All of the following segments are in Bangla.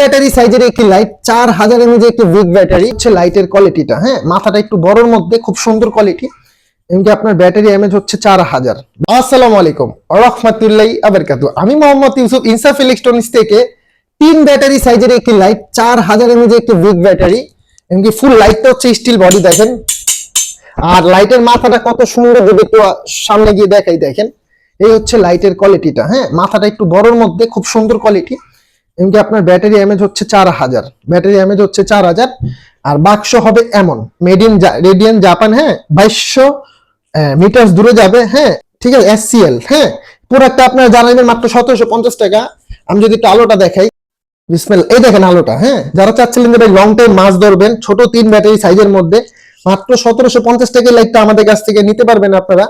ব্যাটারি সাইজের একটি লাইট, চার হাজার এমএজ একটি বিগ ব্যাটারি হচ্ছে লাইটের কোয়ালিটিটা হ্যাঁ? মাথাটা একটু বড়র মধ্যে, খুব সুন্দর কোয়ালিটি এমনি আপনার ব্যাটারি এমএজ হচ্ছে চার হাজার। আসসালামু আলাইকুম, রহমতুল্লাহ আবরকাতু। আমি মোহাম্মদ ইউসুফ, ইনসাফ ইলেকট্রনিক্স থেকে তিন ব্যাটারি সাইজের একটি লাইট চার হাজার এমএজ একটি বিগ ব্যাটারি এমনি ফুল লাইটটা হচ্ছে স্টিল বডি দেখেন। আর লাইটের মাথাটা কত সুন্দর যদি একটু সামনে গিয়ে দেখাই, দেখেন। এই হচ্ছে লাইটের কোয়ালিটিটা হ্যাঁ? মাথাটা একটু বড়র মধ্যে, খুব সুন্দর কোয়ালিটি এমনি আপনার ব্যাটারি এমএজ হচ্ছে চার হাজার। ব্যাটারি এমএজ হচ্ছে চার হাজার, আর বাক্স হবে এমন। মেড ইন রেডিয়ান জাপান হ্যাঁ? বাইশশো মিটার দূরে যাবে হ্যাঁ? ঠিক আছে এস এসসিএল হ্যাঁ? প্রোডাক্টটা আপনারা জানাবেন মাত্র সতেরোশো পঞ্চাশ টাকা। আমি যদি একটু আলোটা দেখাই। বিসমেল এই দেখেন আলোটা হ্যাঁ? যারা চাচ্ছিলেন যে ভাই লং টাইম মাছ ধরবেন, ছোট তিন ব্যাটারি সাইজের মধ্যে, মাত্র সতেরোশো পঞ্চাশ টাকার লাইটটা আমাদের কাছ থেকে নিতে পারবেন আপনারা।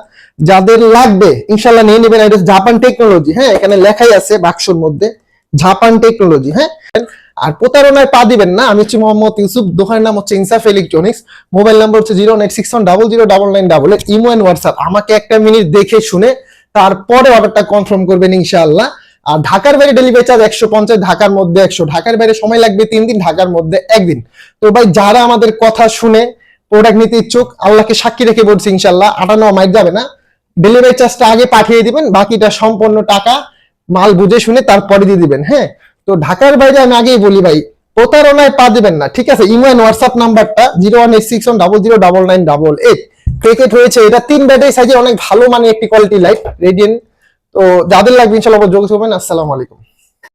যাদের লাগবে ইনশাল্লাহ নিয়ে নেবেন। এটা জাপান টেকনোলজি হ্যাঁ? এখানে লেখাই আছে বাক্সর মধ্যে। জাপান টেকনোলজি হ্যাঁ? আর প্রতারণায় পা দিবেন না, আমি হচ্ছি মোহাম্মদ ইউসুফ, দোকানের নাম হচ্ছে ইনসাফ ইলেকট্রনিক্স মোবাইল নাম্বার হচ্ছে zero nine six one double zero double nine double eight imo and WhatsApp আমাকে একটা মিনিট দেখে শুনে তারপরে অর্ডারটা কনফার্ম করবেন ইনশাআল্লাহ। আর ঢাকার বাইরে ডেলিভারি চার্জ একশো পঞ্চাশ, ঢাকার মধ্যে একশো, ঢাকার বাইরে সময় লাগবে তিন দিন, ঢাকার মধ্যে একদিন। তো ভাই, যারা আমাদের কথা শুনে প্রোডাক্ট নিতে ইচ্ছুক, আল্লাহকে সাক্ষী রেখে বলছি ইনশাল্লাহ আটানো মাইক যাবে না। ডেলিভারি চার্জটা আগে পাঠিয়ে দিবেন, বাকিটা সম্পূর্ণ টাকা মাল বুঝে শুনে তারপরে দিয়ে দিবেন হ্যাঁ? তো ঢাকার বাইরে আমি আগেই বলি ভাই, প্রতারণায় পা দিবেন না, ঠিক আছে? ইমো হোয়াটসঅ্যাপ নাম্বারটা zero one eight six one double zero double nine double eight cricket হয়েছে, এটা তিন ব্যাটারি সাইজে অনেক ভালো মানে একটি কোয়ালিটি লাইট রেডিয়েন্ট তো যাদের লাগবে ইনশাল্লাহ যোগাযোগ করবেন। আসসালামু আলাইকুম।